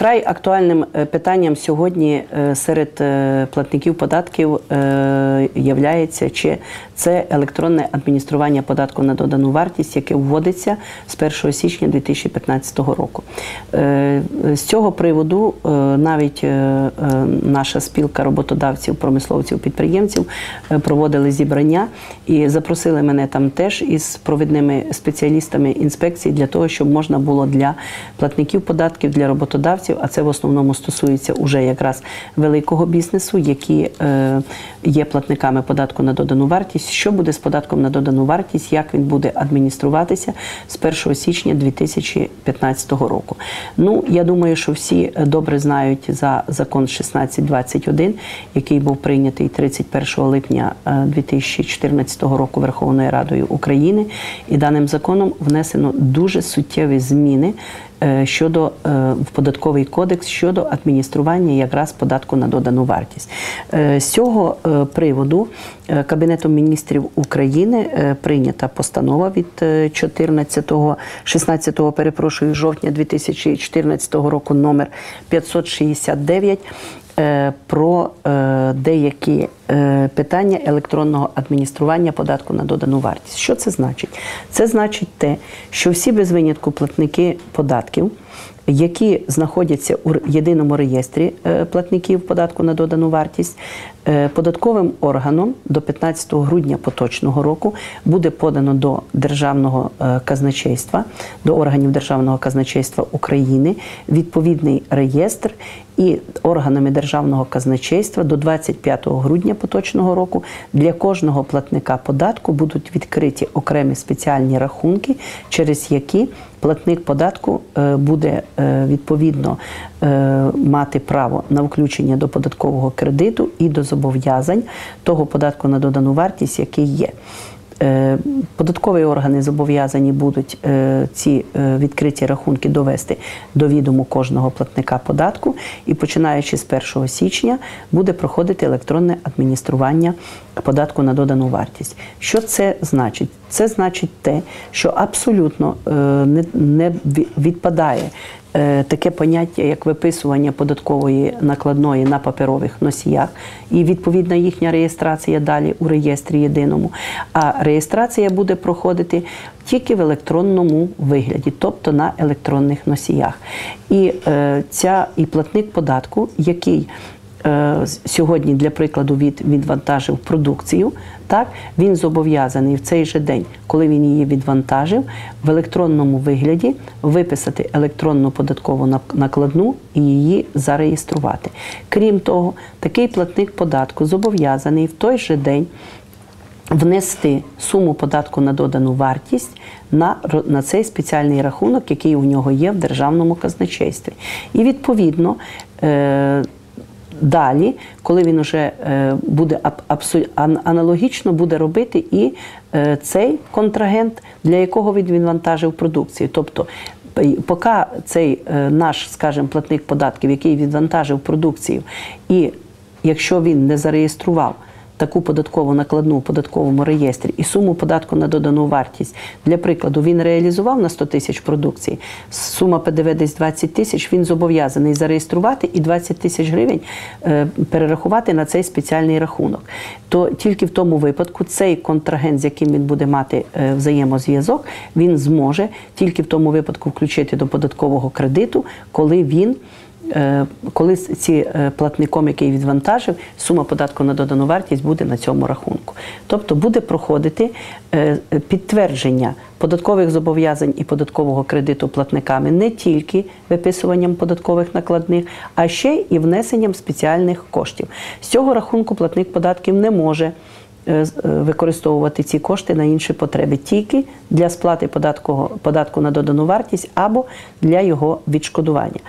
Вкрай актуальним е, питанням сьогодні е, серед е, платників податків являється чи це електронне адміністрування податку на додану вартість, яке вводиться з 1 січня 2015 року. З цього приводу навіть наша спілка роботодавців, промисловців, підприємців проводили зібрання і запросили мене там теж із провідними спеціалістами інспекції для того, щоб можна було для платників податків, для роботодавців, а це в основному стосується уже якраз великого бізнесу, які е, є платниками податку на додану вартість. Що буде з податком на додану вартість, як він буде адмініструватися з 1 січня 2015 року? Ну, я думаю, що всі добре знають за закон 1621, який був прийнятий 31 липня 2014 е, року Верховною Радою України, і даним законом внесено дуже суттєві зміни Е, щодо е, в податковий кодекс щодо адміністрування якраз податку на додану вартість. Е, з цього приводу Кабінетом міністрів України прийнята постанова від 14-го, 16-го, перепрошую, жовтня 2014 року номер 569 Е, про е, деякі е, питання електронного адміністрування податку на додану вартість. Що це значить? Це значить те, що всі без винятку платники податків які знаходяться у єдиному реєстрі е, платників податку на додану вартість, е, податковим органом до 15 грудня поточного року буде подано до державного е, казначейства, до органів державного казначейства України відповідний реєстр. І органами державного казначейства до 25 грудня поточного року для кожного платника податку будуть відкриті окремі спеціальні рахунки, через які платник податку е, буде е, відповідно е, мати право на включення до податкового кредиту і до зобов'язань того податку на додану вартість, який є. Е, податкові органи зобов'язані будуть е, ці е, відкриті рахунки довести до відому кожного платника податку, і починаючи з 1 січня буде проходити електронне адміністрування податку на додану вартість. Що це значить? Це значить те, що абсолютно не відпадає таке поняття, як виписування податкової накладної на паперових носіях, і відповідна їхня реєстрація далі у реєстрі єдиному. А реєстрація буде проходити тільки в електронному вигляді, тобто на електронних носіях. І е, ця і платник податку, який Е, сьогодні, для прикладу, від відвантажив продукцію, так він зобов'язаний в цей же день, коли він її відвантажив, в електронному вигляді виписати електронну податкову накладну і її зареєструвати. Крім того, такий платник податку зобов'язаний в той же день. Внести суму податку на додану вартість на на цей спеціальний рахунок, який у нього є в державному казначействі. І відповідно е, далі, коли він вже е, буде аналогічно буде робити і е, цей контрагент, для якого він відвантажив продукцію. Тобто Поки цей е, наш, скажімо, платник податків, який відвантажив продукцію, і якщо він не зареєстрував таку податкову накладну у податковому реєстрі і суму податку на додану вартість. Для прикладу, він реалізував на 100 тисяч продукції, сума ПДВ десь 20 тисяч, він зобов'язаний зареєструвати і 20 тисяч гривень е, перерахувати на цей спеціальний рахунок. То тільки в тому випадку цей контрагент, з яким він буде мати е, взаємозв'язок, він зможе тільки в тому випадку включити до податкового кредиту, коли він. Е, коли ці е, платником, який відвантажив, сума податку на додану вартість буде на цьому рахунку. Тобто буде проходити е, підтвердження податкових зобов'язань і податкового кредиту платниками не тільки виписуванням податкових накладних, а ще і внесенням спеціальних коштів. З цього рахунку платник податків не може. Використовувати ці кошти на інші потреби тільки для сплати податку на додану вартість або для його відшкодування.